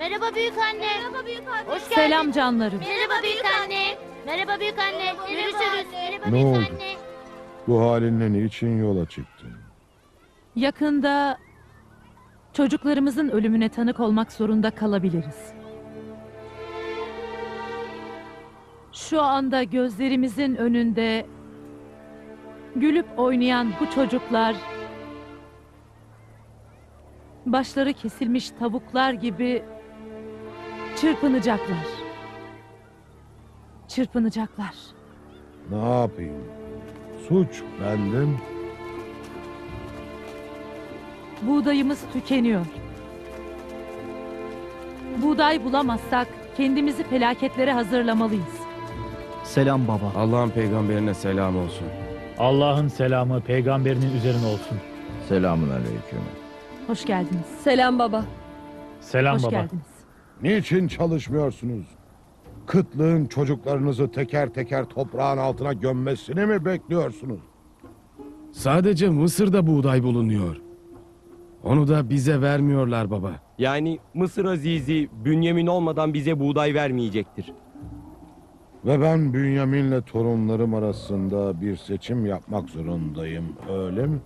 Merhaba büyük anne. Merhaba büyük anne. Hoş geldin. Selam canlarım. Merhaba büyük anne. Merhaba büyük anne. Görüşürüz. Merhaba Ne büyük oldu? anne. Bu halinle niçin yola çıktın? Yakında çocuklarımızın ölümüne tanık olmak zorunda kalabiliriz. Şu anda gözlerimizin önünde gülüp oynayan bu çocuklar başları kesilmiş tavuklar gibi çırpınacaklar. Çırpınacaklar. Ne yapayım? Suç bendim. Buğdayımız tükeniyor. Buğday bulamazsak kendimizi felaketlere hazırlamalıyız. Selam baba. Allah'ın peygamberine selam olsun. Allah'ın selamı peygamberinin üzerine olsun. Selamun aleyküm. Hoş geldiniz. Selam baba. Selam Hoş baba. geldiniz. Niçin çalışmıyorsunuz? Kıtlığın çocuklarınızı teker teker toprağın altına gömmesini mi bekliyorsunuz? Sadece Mısır'da buğday bulunuyor. Onu da bize vermiyorlar baba. Yani Mısır Azizi Bünyamin olmadan bize buğday vermeyecektir. Ve ben Bünyamin'le torunlarım arasında bir seçim yapmak zorundayım, öyle mi?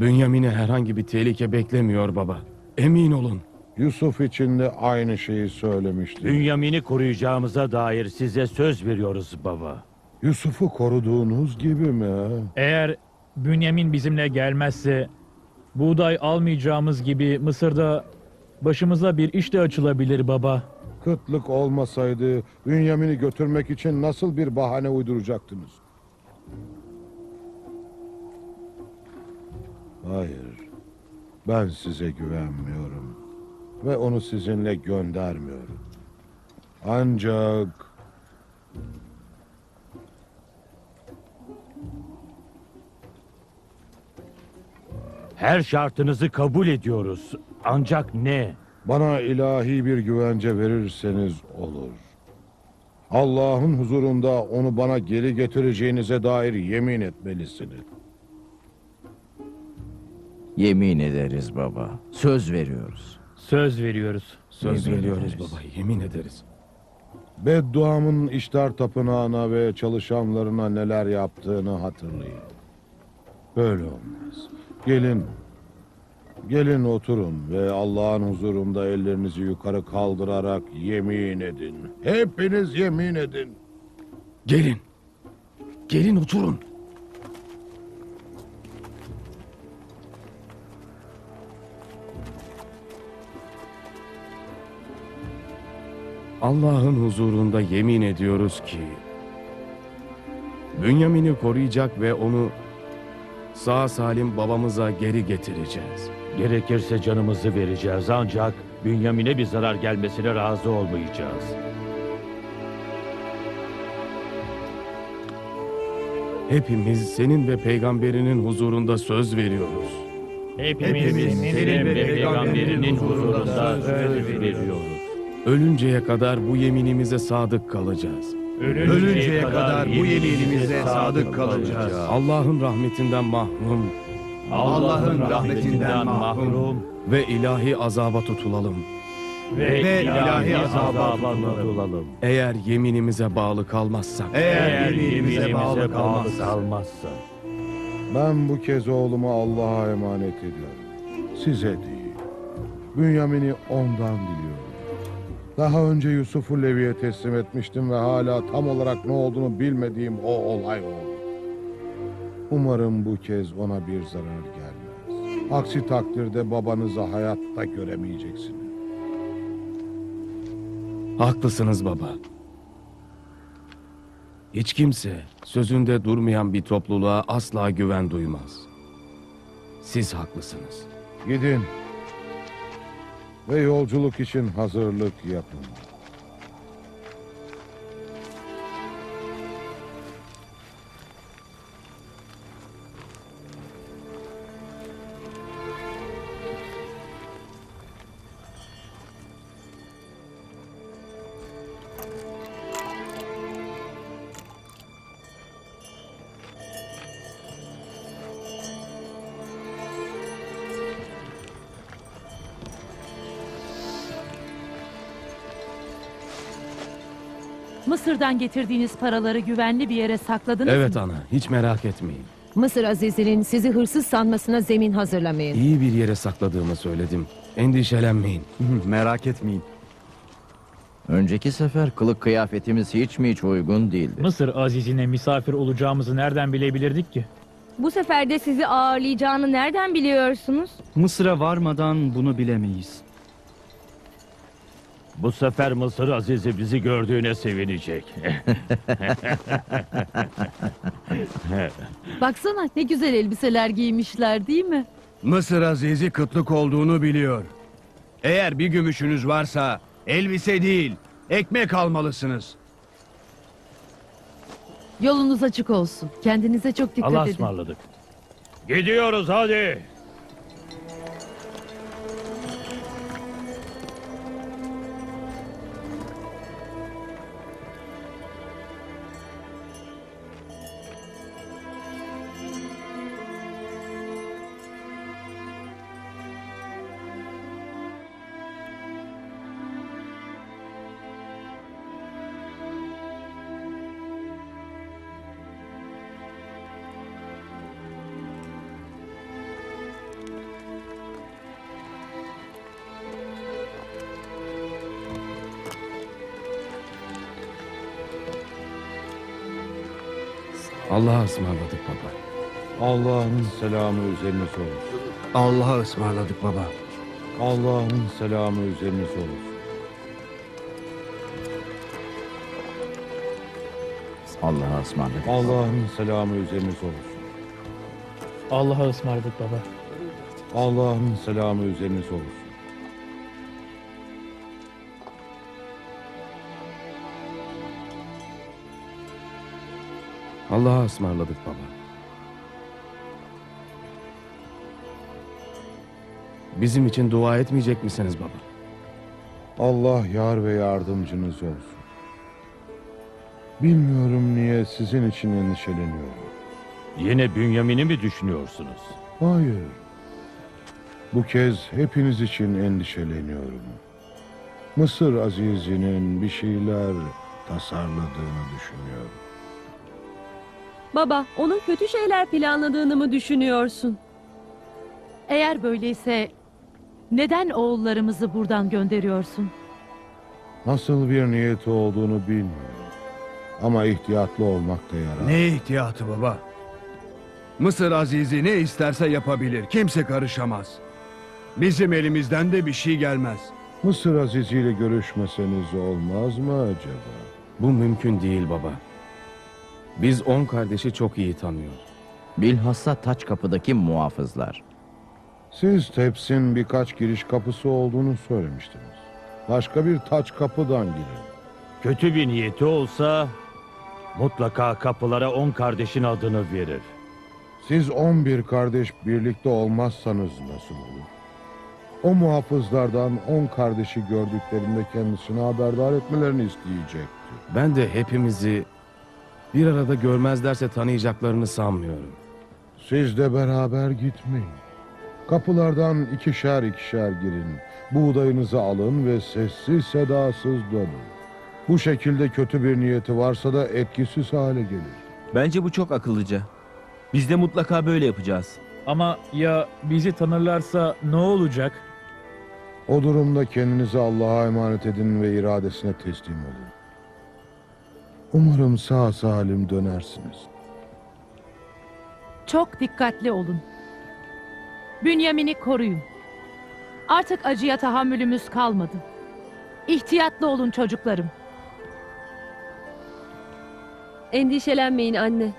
Bünyamin'e herhangi bir tehlike beklemiyor baba. Emin olun. Yusuf için de aynı şeyi söylemişti. Bünyamin'i koruyacağımıza dair size söz veriyoruz baba. Yusuf'u koruduğunuz gibi mi? Eğer Bünyamin bizimle gelmezse buğday almayacağımız gibi Mısır'da başımıza bir iş de açılabilir baba. Kıtlık olmasaydı Bünyamin'i götürmek için nasıl bir bahane uyduracaktınız? Hayır. Ben size güvenmiyorum. Ve onu sizinle göndermiyorum. Ancak Her şartınızı kabul ediyoruz. Ancak ne? bana ilahi bir güvence verirseniz olur. Allah'ın huzurunda onu bana geri getireceğinize dair yemin etmelisiniz. Yemin ederiz baba. Söz veriyoruz. Söz veriyoruz. Söz Yemin veriyoruz ederiz. baba. Yemin ederiz. Bedduamın iştar tapınağına ve çalışanlarına neler yaptığını hatırlayın. Böyle olmaz. Gelin. Gelin oturun ve Allah'ın huzurunda ellerinizi yukarı kaldırarak yemin edin. Hepiniz yemin edin. Gelin. Gelin oturun. Allah'ın huzurunda yemin ediyoruz ki Bünyamin'i koruyacak ve onu sağ salim babamıza geri getireceğiz. Gerekirse canımızı vereceğiz ancak Bünyamin'e bir zarar gelmesine razı olmayacağız. Hepimiz senin ve peygamberinin huzurunda söz veriyoruz. Hepimiz, senin ve peygamberinin huzurunda söz veriyoruz. Ölünceye kadar bu yeminimize sadık kalacağız. Ölünceye kadar bu yeminimize sadık kalacağız. Allah'ın rahmetinden mahrum Allah'ın rahmetinden mahrum ve ilahi azaba tutulalım. ve ilahi azaba tutulalım. Eğer yeminimize bağlı kalmazsak. Eğer yeminimize bağlı kalmazsak. kalmazsa. Ben bu kez oğlumu Allah'a emanet ediyorum. Size değil. Bünyamin'i ondan diliyorum. Daha önce Yusuf'u Levi'ye teslim etmiştim ve hala tam olarak ne olduğunu bilmediğim o olay oldu. Umarım bu kez ona bir zarar gelmez. Aksi takdirde babanızı hayatta göremeyeceksiniz. Haklısınız baba. Hiç kimse sözünde durmayan bir topluluğa asla güven duymaz. Siz haklısınız. Gidin ve yolculuk için hazırlık yapın. Mısır'dan getirdiğiniz paraları güvenli bir yere sakladınız Evet mı? ana, hiç merak etmeyin. Mısır Aziz'inin sizi hırsız sanmasına zemin hazırlamayın. İyi bir yere sakladığımı söyledim. Endişelenmeyin. Merak etmeyin. Önceki sefer kılık kıyafetimiz hiç mi hiç uygun değildi? Mısır Aziz'ine misafir olacağımızı nereden bilebilirdik ki? Bu sefer de sizi ağırlayacağını nereden biliyorsunuz? Mısır'a varmadan bunu bilemeyiz. Bu sefer Mısır Aziz'i bizi gördüğüne sevinecek. Baksana ne güzel elbiseler giymişler değil mi? Mısır Aziz'i kıtlık olduğunu biliyor. Eğer bir gümüşünüz varsa elbise değil, ekmek almalısınız. Yolunuz açık olsun. Kendinize çok dikkat Allah'a edin. ısmarladık. Gidiyoruz hadi. Allah'a ısmarladık baba. Allah'ın selamı üzerinize olsun. Allah'a ısmarladık baba. Allah'ın selamı üzerinize olsun. Allah'a ısmarladık. Allah'ın selamı üzerinize olsun. Allah'a ısmarladık baba. Allah'ın selamı üzerinize olsun. Allah'a ısmarladık baba. Bizim için dua etmeyecek misiniz baba? Allah yar ve yardımcınız olsun. Bilmiyorum niye sizin için endişeleniyorum. Yine Bünyamin'i mi düşünüyorsunuz? Hayır. Bu kez hepiniz için endişeleniyorum. Mısır Azizi'nin bir şeyler tasarladığını düşünüyorum. Baba, onun kötü şeyler planladığını mı düşünüyorsun? Eğer böyleyse neden oğullarımızı buradan gönderiyorsun? Nasıl bir niyeti olduğunu bilmiyorum. Ama ihtiyatlı olmakta yarar. Ne ihtiyatı baba? Mısır Aziz'i ne isterse yapabilir. Kimse karışamaz. Bizim elimizden de bir şey gelmez. Mısır Azizi ile görüşmeseniz olmaz mı acaba? Bu mümkün değil baba. Biz on kardeşi çok iyi tanıyoruz. Bilhassa taç kapıdaki muhafızlar. Siz Teps'in birkaç giriş kapısı olduğunu söylemiştiniz. Başka bir taç kapıdan girin. Kötü bir niyeti olsa mutlaka kapılara on kardeşin adını verir. Siz 11 kardeş birlikte olmazsanız nasıl olur? O muhafızlardan 10 kardeşi gördüklerinde kendisini haberdar etmelerini isteyecekti. Ben de hepimizi bir arada görmezlerse tanıyacaklarını sanmıyorum. Siz de beraber gitmeyin. Kapılardan ikişer ikişer girin. Buğdayınızı alın ve sessiz sedasız dönün. Bu şekilde kötü bir niyeti varsa da etkisiz hale gelir. Bence bu çok akıllıca. Biz de mutlaka böyle yapacağız. Ama ya bizi tanırlarsa ne olacak? O durumda kendinizi Allah'a emanet edin ve iradesine teslim olun. Umarım sağ salim dönersiniz. Çok dikkatli olun. Bünyamin'i koruyun. Artık acıya tahammülümüz kalmadı. İhtiyatlı olun çocuklarım. Endişelenmeyin anne.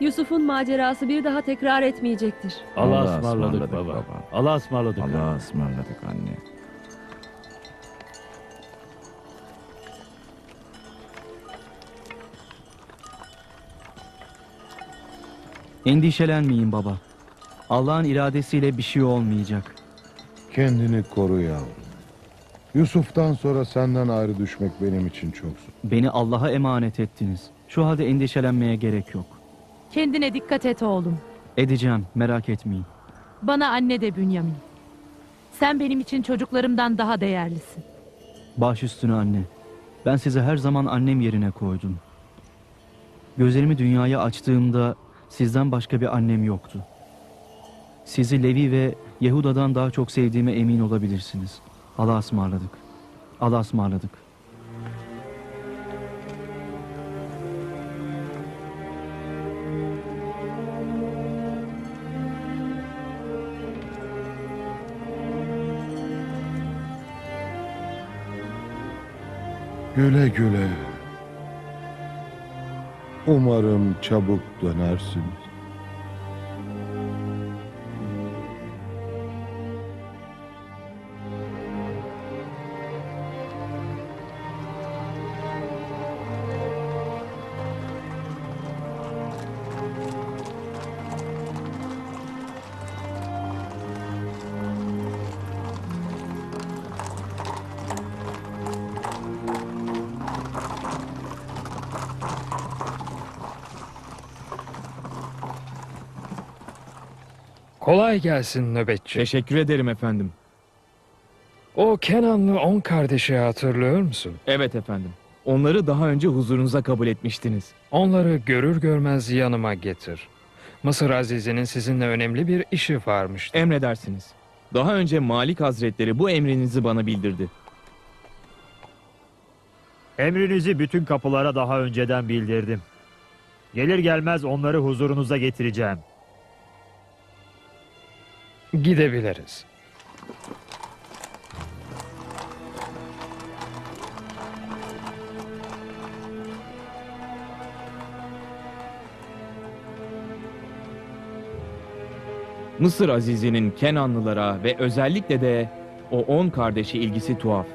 Yusuf'un macerası bir daha tekrar etmeyecektir. Allah'a ısmarladık baba. Allah'a ısmarladık. Allah'a ısmarladık anne. Endişelenmeyin baba. Allah'ın iradesiyle bir şey olmayacak. Kendini koru yavrum. Yusuf'tan sonra senden ayrı düşmek benim için çok zor. Beni Allah'a emanet ettiniz. Şu halde endişelenmeye gerek yok. Kendine dikkat et oğlum. Edeceğim, merak etmeyin. Bana anne de Bünyamin. Sen benim için çocuklarımdan daha değerlisin. Baş üstüne anne. Ben sizi her zaman annem yerine koydum. Gözlerimi dünyaya açtığımda sizden başka bir annem yoktu. Sizi Levi ve Yehuda'dan daha çok sevdiğime emin olabilirsiniz. Allah'a ısmarladık. Allah'a ısmarladık. Güle güle. Umarım çabuk dönersiniz. Kolay gelsin nöbetçi. Teşekkür ederim efendim. O Kenanlı on kardeşi hatırlıyor musun? Evet efendim. Onları daha önce huzurunuza kabul etmiştiniz. Onları görür görmez yanıma getir. Mısır Azizi'nin sizinle önemli bir işi varmış. Emredersiniz. Daha önce Malik Hazretleri bu emrinizi bana bildirdi. Emrinizi bütün kapılara daha önceden bildirdim. Gelir gelmez onları huzurunuza getireceğim. Gidebiliriz. Mısır Azizi'nin Kenanlılara ve özellikle de o on kardeşi ilgisi tuhaf.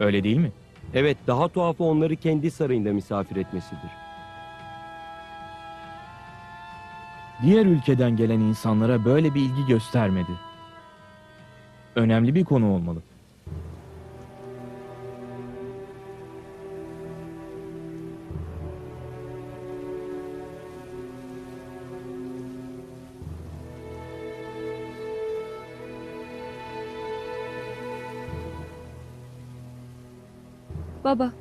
Öyle değil mi? Evet, daha tuhafı onları kendi sarayında misafir etmesidir. Diğer ülkeden gelen insanlara böyle bir ilgi göstermedi. Önemli bir konu olmalı. Baba.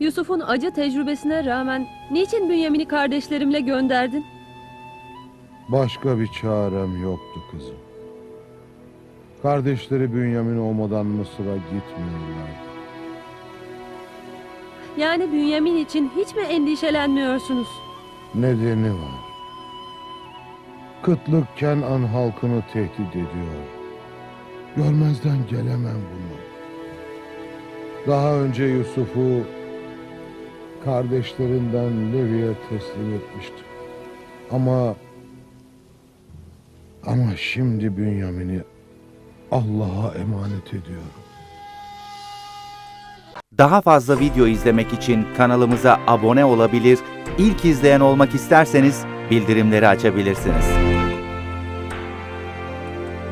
Yusuf'un acı tecrübesine rağmen niçin Bünyamin'i kardeşlerimle gönderdin? Başka bir çarem yoktu kızım. Kardeşleri Bünyamin olmadan Mısır'a gitmiyorlardı. Yani Bünyamin için hiç mi endişelenmiyorsunuz? Nedeni var. Kıtlık Kenan halkını tehdit ediyor. Görmezden gelemem bunu. Daha önce Yusuf'u kardeşlerinden Levi'ye teslim etmiştim. Ama ama şimdi Bünyamin'i Allah'a emanet ediyorum. Daha fazla video izlemek için kanalımıza abone olabilir, ilk izleyen olmak isterseniz bildirimleri açabilirsiniz.